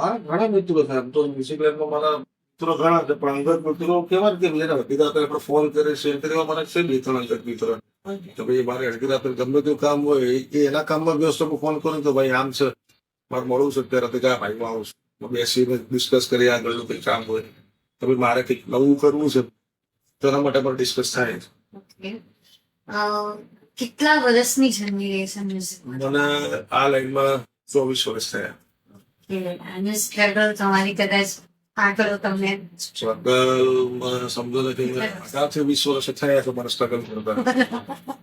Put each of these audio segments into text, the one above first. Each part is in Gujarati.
હા ઘણા મિત્રો છે. આમ તો મ્યુઝિક મારા મિત્રો ઘણા છે પણ અંગત મિત્રો કેવા જેને અડધી રાત્રે આપણે ફોન કરે શેર કરવા મારા છે બે ત્રણ અંગત મિત્રો. તો ભાઈ મારે અડધી રાત્રે ગમે તેવું કામ હોય એ એના કામમાં વ્યસ્ત ફોન કરું તો ભાઈ આમ છે. મારે મળવું છે ત્યારે તો ક્યાં ભાઈ હું આવું છું. બેસીને ડિસ્કસ કરીએ આગળનું કંઈ કામ હોય. તો ભાઈ મારે કંઈક નવું કરવું છે. તેના માટે પણ ડિસ્કસ થાય છે. કેટલા વર્ષની જર્ની રહી છે મને આ લાઈનમાં ચોવીસ વર્ષ થયા. સ્ટ્રગલ તમારી કદાચ આગળ તમને સ્ટ્રગલ સમજો ને કે અઢારથી વીસ વર્ષ થયા છે મને સ્ટ્રગલ કરતા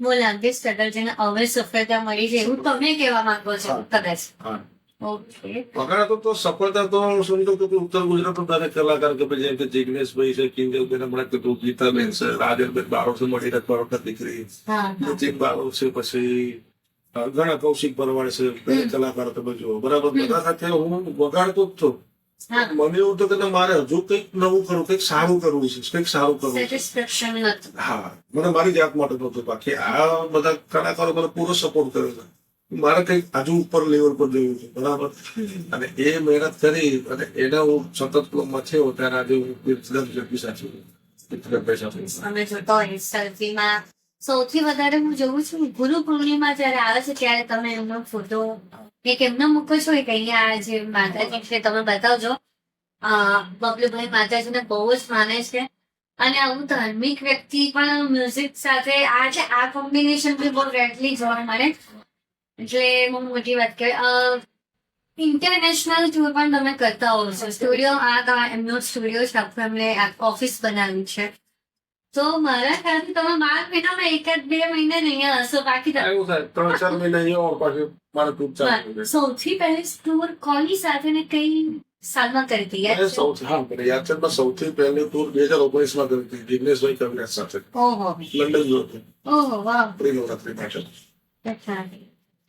બહુ લાંબી સ્ટ્રગલ છે ને હવે સફળતા મળી છે એવું તમે કહેવા માંગો છો કદાચ? હા. તો તો સફળતા તો સમજો કે ઉત્તર ગુજરાતનો દરેક કલાકાર કે જેમ કે જિગ્નેશભાઈ છે કિંજલભાઈ હમણાં કીધું ગીતાબેન છે રાજેશભાઈ બારો છે મળીને દીકરી. નીતિન બારો છે પછી ઘણા કૌશિક પરવાડ છે દરેક કલાકારો તમે જુઓ. બરાબર? બધા સાથે હું વગાડતો જ છું. મને એવું તો કે મારે હજુ કંઈક નવું કરવું કંઈક સારું કરવું છે કંઈક સારું કરવું છે. હા. મને મારી જાત માટે નતું બાકી આ બધા કલાકારો મને પૂરો સપોર્ટ કર્યો છે. મારે કંઈક હજુ ઉપર લેવલ પર જવું છે. બરાબર? અને એ મહેનત કરી અને એને હું સતત ક્લબમાં થયો ત્યારે આજે હું તીર્થગર જગી સાચી તીર્થગર પૈસા અમે જોતો સેલ્ફીમાં સૌથી વધારે હું જોઉં છું, ગુરુ પૂર્ણિમા જયારે આવે છે ત્યારે તમે એમનો ફોટો એક એમનો મૂકો છો કે અહીંયા જે માતાજી છે તમે બતાવજો. બબલુભાઈ માતાજીને બહુ જ માને છે. અને આવું ધાર્મિક વ્યક્તિ પણ મ્યુઝિક સાથે આ છે, આ કોમ્બિનેશન બી બહુ રેડલી જોવા મળે. એટલે હું મોટી વાત કહેવાય. ઇન્ટરનેશનલ ટૂર પણ તમે કરતા હોવ છો. સ્ટુડિયો આ એમનો સ્ટુડિયો છે, આખું એમને ઓફિસ બનાવ્યું છે. તો મારા ખ્યાલથી તમે બાર મહિનામાં એકાદ બે મહિને નહીં હશો બાકી એવું થાય ત્રણ ચાર મહિના અહીંયા પાછું મારે ટૂંક ચાલુ સૌથી પહેલી ટૂર કોની સાથે ને કઈ સાલમાં કરી હતી યાદ સૌથી હા મને યાદ છે એમાં સૌથી પહેલી ટૂર બે હજાર ઓગણીસમાં કરી હતી જિગ્નેશભાઈ કવિરાજ સાથે. ઓહો. લંડન ગયો હતો. ઓહો વાહ. પ્રી નવરાત્રી માટે.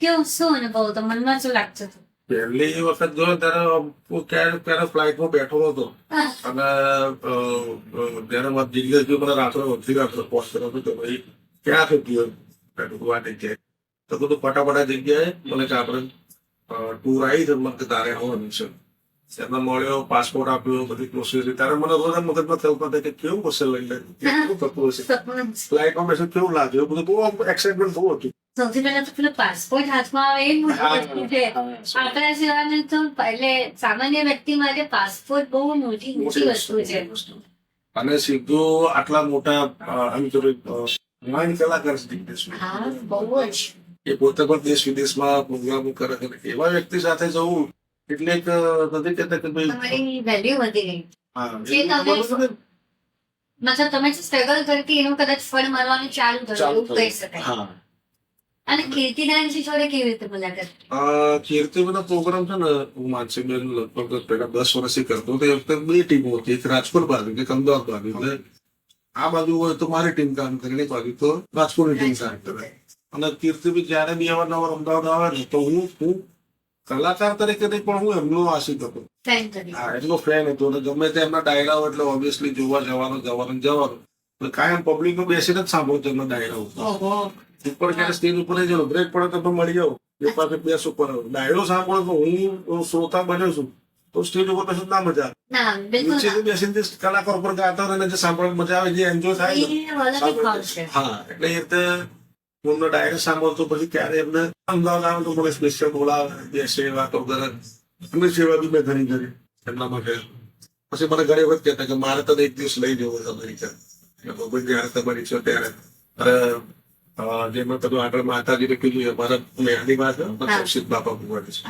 કેવું શું અનુભવ હતો? મનમાં શું લાગતું હતું? પહેલી વખત જો ત્યારે ત્યારે ફ્લાઇટ ફ્લાઇટમાં બેઠો હતો અને ત્યારે જિગ્નેશભાઈ મને રાત્રે અડધી રાત્રે પોસ્ટ કર્યો હતો કે ભાઈ ક્યાં છે ગયો મેં કીધું આ જગ્યાએ તો બધું ફટાફટ જગ્યાએ મને કે આપણે ટૂર આવી છે મને તારે આવવાનું છે. એમને મળ્યો પાસપોર્ટ આપ્યો બધી પ્રોસેસ ત્યારે મને રોજ મગજમાં થયું હતું કે કેવું હશે લઈ લે કેવું થતું હશે. ફ્લાઇટમાં બેસે કેવું લાગ્યું બધું બહુ એક્સાઇટમેન્ટ બહુ હતું. સૌથી પહેલા તો પેલો પાસપોર્ટ હાથમાં આવે એ મોટી વસ્તુ છે આપણા જેવાને તો એટલે સામાન્ય વ્યક્તિ માટે પાસપોર્ટ બહુ મોટી મોટી વસ્તુ છે અને સીધું આટલા મોટા આમ તો કલાકાર છે હા બહુ જ એ પોતે પણ દેશ વિદેશમાં પ્રોગ્રામો કરે છે એવા વ્યક્તિ સાથે જવું એટલે એક નથી કહેતા કે ભાઈ વેલ્યુ વધી ગઈ મતલબ તમે જે સ્ટ્રગલ કરતી એનું કદાચ ફળ મળવાનું ચાલુ થયું કહી શકાય અને કેવી રીતે મુલાકાત? આ પ્રોગ્રામ છે ને હું માનસીબેન લગભગ પેલા દસ વર્ષથી કરતો તો એ વખતે બે ટીમો હતી એક રાજકોટ બાજુ એક અમદાવાદ બાજુ. એટલે આ બાજુ હોય તો મારી ટીમ કામ કરે ને એ બાજુ તો રાજકોટની ટીમ કામ કરે. અને કીર્તિ બી જયારે બી અવારનવાર અમદાવાદ આવે ને તો હું હું કલાકાર તરીકે નહીં પણ હું એમનો આશિક હતો. હા એટલો ફેન હતો. અને ગમે તે એમના ડાયરા હોય એટલે ઓબ્વિયસલી જોવા જવાનું જવાનું જવાનું. કાયમ પબ્લિકનું બેસીને જ સાંભળતો એમના ડાયરો ઉપર ક્યારે સ્ટેજ ઉપર નહીં બ્રેક પડે તો મળી જાઉં. એ પાસે બેસ ઉપર ડાયરો સાંભળો તો હું શ્રોતા બન્યો છું. તો સ્ટેજ ઉપર પછી ના મજા આવે. નીચે બેસીને જે કલાકાર ઉપર ગાતા હોય જે સાંભળવા મજા આવે જે એન્જોય થાય જ હા એટલે એ રીતે હું એમનો ડાયરો સાંભળતો પછી ક્યારે એમને અમદાવાદ આવે તો મને સ્પેશિયલ બોલાવે બેસે વાતો કરે. એમની સેવા બી મેં ઘણી કરી. એમના માટે. પછી મને ઘણી વખત કહેતા કે મારે તને એક દિવસ લઈ જવો છે અમેરિકા ભાઈ જયારે તમારી છો ત્યારે જેમાં કીધું આગળ માતાજીને કીધું એ મારા મહેંદીમાં છે કૌશિક બાપા ભગવાન છે.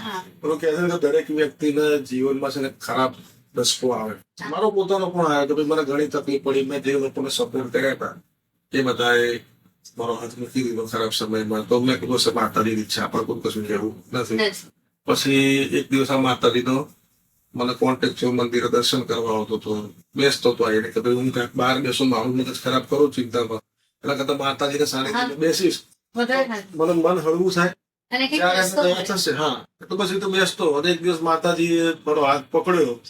કહે છે કે દરેક વ્યક્તિના જીવનમાં છે ને ખરાબ દસકો આવે. મારો પોતાનો પણ આવ્યો કે ભાઈ મને ઘણી તકલીફ પડી મેં જે લોકોને સપોર્ટ કર્યા હતા એ બધાએ મારો હાથ મૂકી દીધો ખરાબ સમયમાં. તો મેં કીધું માતાજીની ઈચ્છા પણ કોઈ કશું કહેવું નથી. નથી. પછી એક દિવસ આ માતાજીનો મને કોન્ટેક્ટ થયો મંદિરે દર્શન કરવા આવતો હતો. બેસતો હતો એને કે ભાઈ હું ક્યાંક બહાર બેસું મારું મગજ ખરાબ કરું ચિંતામાં. એના કરતા માતાજીને સાનિધ્યમાં બેસીશ. મને મન હળવું થાય. કંઈક થશે હા. તો પછી તો બેસતો. અને એક દિવસ માતાજીએ મારો હાથ પકડ્યો.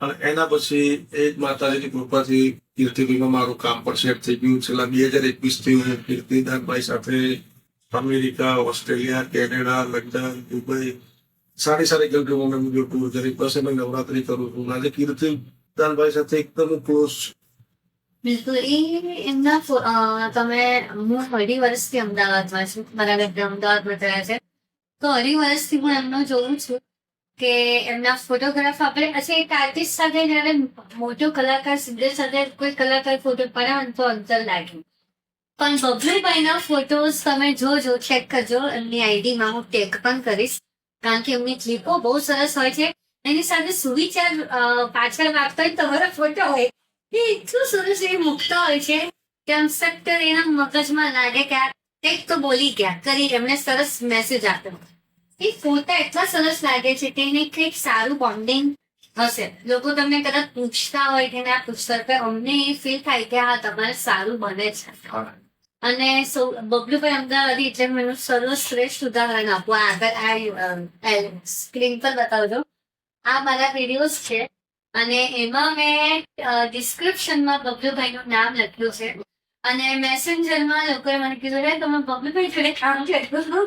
અને એના પછી એ જ માતાજીની કૃપાથી કીર્તિભાઈમાં મારું કામ પણ સેટ થઈ ગયું. છેલ્લા બે હજાર એકવીસથી હું કીર્તિદાનભાઈ સાથે America Australia Canada London Dubai સારી સારી ગેલેરીમાં મેં મુજબ ટૂર કરી પછી મેં નવરાત્રી કરું છું. આજે કીર્તિ દાનભાઈ સાથે એકદમ ક્લોઝ બિલકુલ. એ એમના તમે, હું અઢી વર્ષથી અમદાવાદમાં છું. મારા લગ્ન અમદાવાદમાં થયા છે. તો અઢી વર્ષથી હું એમનો જોઉં છું કે એમના ફોટોગ્રાફ આપણે પછી એક આર્ટિસ્ટ સાથે જયારે મોટો કલાકાર સિંગર સાથે કોઈ કલાકાર ફોટો પડાવે તો અંતર લાગ્યું પણ બબલુભાઈના ફોટોઝ તમે જોજો ચેક કરજો. એમની આઈડીમાં હું ટેગ પણ કરીશ. કારણ કે એમની ક્લિપો બહુ સરસ હોય છે. એની સાથે સુવિચાર પાછળ વાગતો હોય તમારો ફોટો હોય. એ એટલું સરસ એ મૂકતા હોય છે કે આમ એના મગજમાં લાગે કે આ કંઈક તો બોલી ગયા. કરી એમને સરસ મેસેજ આપ્યો. એ ફોટા એટલા સરસ લાગે છે કે એને કંઈક સારું બોન્ડિંગ હશે. લોકો તમને કદાચ પૂછતા હોય કે ના પુસ્તક અમને એ ફીલ થાય કે હા, તમારે સારું બને છે. અને સૌ, બબલુભાઈ અમદાવાદી એટલે એનું સર્વશ્રેષ્ઠ ઉદાહરણ આપું. આગળ આ સ્ક્રીન પર બતાવજો. આ મારા વિડીયોઝ છે અને એમાં મેં ડિસ્ક્રિપ્શનમાં બબલુભાઈનું નામ લખ્યું છે. અને મેસેન્જરમાં લોકોએ મને કીધું કે તમે બબલુભાઈ જોડે કામ કર્યું હતું?"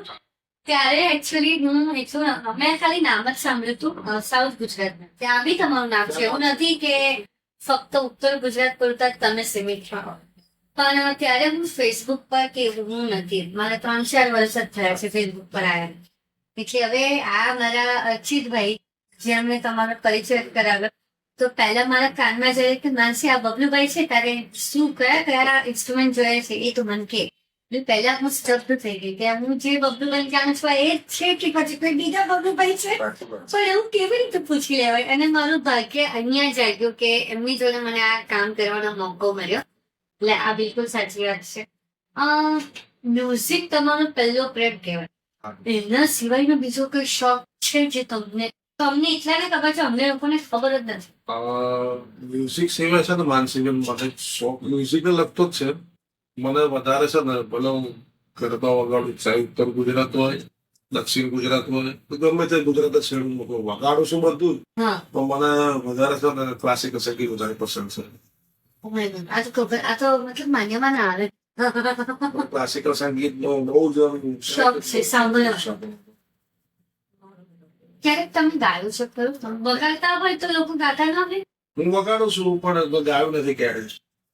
ત્યારે એકચ્યુઅલી હું એટલું મેં ખાલી નામ જ સાંભળ્યું હતું સાઉથ ગુજરાતમાં ત્યાં બી તમારું નામ છે. એવું નથી કે ફક્ત ઉત્તર ગુજરાત પૂરતા જ તમે સીમિત છો. પણ ત્યારે હું ફેસબુક પર કે હું નથી. મારા ત્રણ ચાર વર્ષ જ થયા છે ફેસબુક પર આવ્યા એટલે હવે આ મારા અર્ચિતભાઈ જેમણે તમારો પરિચય કરાવ્યો તો પહેલા મારા કાનમાં જ્યારે કે માનસી આ બબલુભાઈ છે તારે શું કયા કયા ઇન્સ્ટ્રુમેન્ટ જોઈએ છે એ તું મને કે. પહેલા હું સ્ટબ્ધ થઈ ગઈ. કે હું જે બબલુભાઈ જાણું છું એ જ છે કે પછી કોઈ બીજા બબલુભાઈ છે? પણ એવું કેવી રીતે પૂછી લેવાય? અને મારું ભાગ્ય અહીંયા જાગ્યું કે એમની જોડે મને આ કામ કરવાનો મોકો મળ્યો. એટલે આ બિલકુલ સાચી વાત છે. મ્યુઝિક તમારો પહેલો પ્રેમ કહેવાય. એના સિવાયનો બીજો કોઈ શોખ છે જે તમને તમને એટલા ને ખબર છે અમને લોકોને ખબર જ નથી. મ્યુઝિક સિવાય છે ને માનસિક મને શોખ મ્યુઝિક લગતો જ છે. મને વધારે છે ને ભલે હું ગરબા વગાડું ચાહે ઉત્તર ગુજરાત હોય દક્ષિણ ગુજરાત હોય તો ગમે તે ગુજરાત જ વગાડું છું બધું. હા. પણ મને વધારે છે ને ક્લાસિકલ સંગીત વધારે પસંદ છે. આ તો આ તો મતલબ માન્યમાં ના આવે ક્લાસિકલ સંગીત નો બહુ જ શોખ છે, સાંભળ્યો. ક્યારેક તમે ગાયું છે ખરું તમે વગાડતા હોય તો લોકો ગાતા ના હોય હું વગાડું છું પણ ગાયું નથી ક્યારે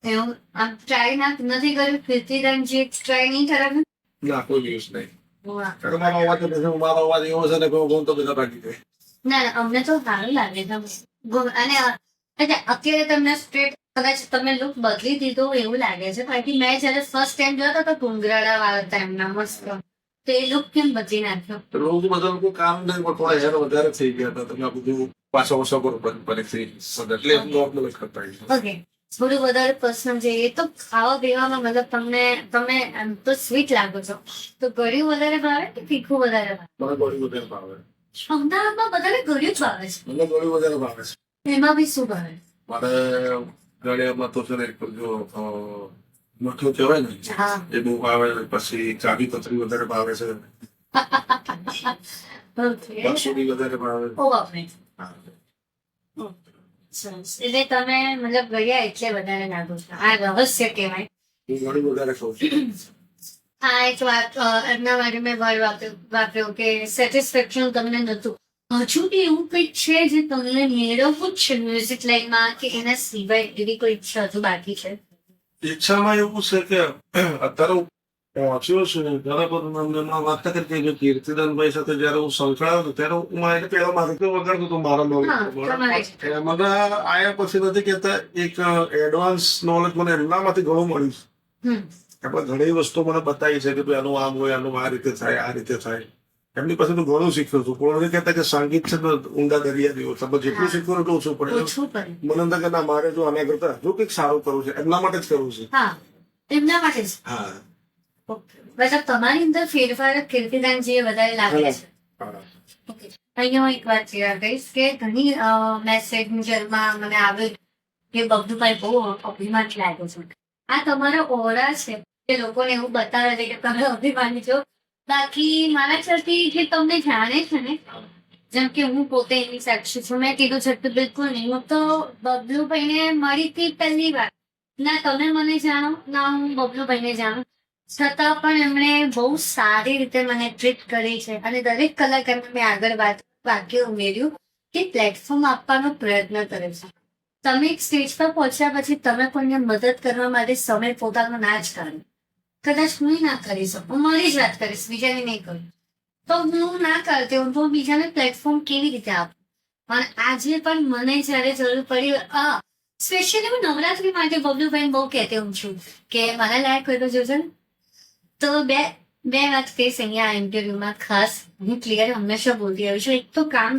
એવું આમ ટ્રાય ના નથી કર્યું કીર્તિદાન જે ટ્રાય નહીં કરાવ્યું ના કોઈ દિવસ નહીં મારો અવાજ જ મારો અવાજ એવો છે ને હું તો બધા બાકી જાય ના ના અમને તો સારું લાગે તમે અને અત્યારે તમને સ્ટ્રેટ કદાચ તમે લુક બદલી દીધો એવું લાગે છે. બાકી મેં જયારે ફર્સ્ટ ટાઈમ જોયો હતો તો ઘૂંઘરાળા વાળા ટાઈમના મસ્ત. તો એ લુક કેમ બદલી નાખ્યો? રોજ બધા લોકો કામ નહીં પણ થોડા હેર વધારે થઈ ગયા હતા. તમે આ બધું પાછા ઓછો કરો પરિસ્થિતિ એટલે નોર્મલ જ કરતા ઓકે થોડું વધારે પર્સનલ છે. એ તો ખાવા પીવામાં મતલબ તમને તમે એમ તો સ્વીટ લાગો છો. તો ગળ્યું વધારે ભાવે કે તીખું વધારે ભાવે? ગળ્યું વધારે ભાવે. અમદાવાદમાં બધાને ગળ્યું જ ભાવે મને ગળ્યું વધારે ભાવે છે છે. એમાં બી શું ભાવે? મારે ગળ્યામાં તો છે ને જો મઠું કહેવાય ને એ બહુ ભાવે પછી ચાવી પથરી વધારે ભાવે છે. બાસુંદી વધારે ભાવે. એટલે તમે મતલબ ગયા એટલે વધારે લાગો છો. આ રહસ્ય કહેવાય. હું ગળ્યું વધારે ખાઉં છું. આ એક વાત એમના માટે મેં વર્ડ વાપર્યો કે સેટિસ્ફેક્શન તમને નતું હજુ બી એવું કંઈક છે જે તમને મેળવવું જ છે મ્યુઝિક લાઈનમાં કે એના સિવાય એવી કોઈ ઈચ્છા હજુ બાકી છે? ઈચ્છામાં એવું છે કે અત્યારે હું પહોંચ્યો છું ઘણા વાત કરી કે કીર્તિદાનભાઈ સાથે જયારે હું સંકળાયો હતો ત્યારે હું મારે પહેલા મારે તો વગાડતો હતો મારા નોલેજ મને આયા પછી નથી કેતા એક એડવાન્સ નોલેજ મને એમનામાંથી ઘણું મળ્યું આપણે ઘણી વસ્તુ મને બતાવી છે કે ભાઈ આનું આમ હોય આનું આ રીતે થાય આ રીતે થાય. એમની પાસેથી ઘણું શીખ્યો છું પણ નથી કહેતા કે સંગીત છે તો ઊંડા દરિયા જેવું તમે જેટલું શીખવું એટલું ઓછું પડે. મને અંદર કે ના મારે જો આના કરતા જો કંઈક સારું કરવું છે. એમના માટે જ કરવું છે. એમના માટે જ. હા. મતલબ તમારી અંદર ફેરફાર કીર્તિદાનજીએ વધારે લાગે છે. અહીંયા હું એક વાત શેર કહીશ કે ઘણી મેસેન્જરમાં મને આવ્યું કે બબ્દુભાઈ બહુ અભિમાન લાગો છે. આ તમારો ઓરા છે. કે લોકોને એવું બતાવે છે કે તમે અભિમાની છો. બાકી મારા ખ્યાલથી જે તમને જાણે છે ને, જેમ કે હું પોતે એની સાક્ષી છું, મેં કીધું છે કે બિલકુલ નહીં. હું તો બબલુભાઈને મળી હતી પહેલી વાર. ના, તમે મને જાણો, ના, હું બબલુભાઈને જાણું. છતાં પણ એમણે બહુ સારી રીતે મને ટ્રીટ કરી છે. અને દરેક કલાકારને મેં આગળ વાત, વાક્ય ઉમેર્યું કે પ્લેટફોર્મ આપવાનો પ્રયત્ન કરે છે. તમે એક સ્ટેજ પર પહોંચ્યા પછી તમે કોઈને મદદ કરવા માટે સમય પોતાનો ના જ કાઢો કદાચ હું ના કરી શકું મારી જ વાત કરીશ, બીજાની નહીં કરું. તો હું ના કરતી હું તો બીજાને પ્લેટફોર્મ કેવી રીતે આપું? પણ આજે પણ મને જ્યારે જરૂર પડી આ સ્પેશિયલી હું નવરાત્રી માટે બબલુભાઈ બહુ કહેતી હું છું કે, મારા લાયક હોય તો જોજો તો બે બે વાત કહીશ અહીંયા ઇન્ટરવ્યુમાં ખાસ હું ક્લિયર હંમેશા બોલતી આવી છું એક તો કામ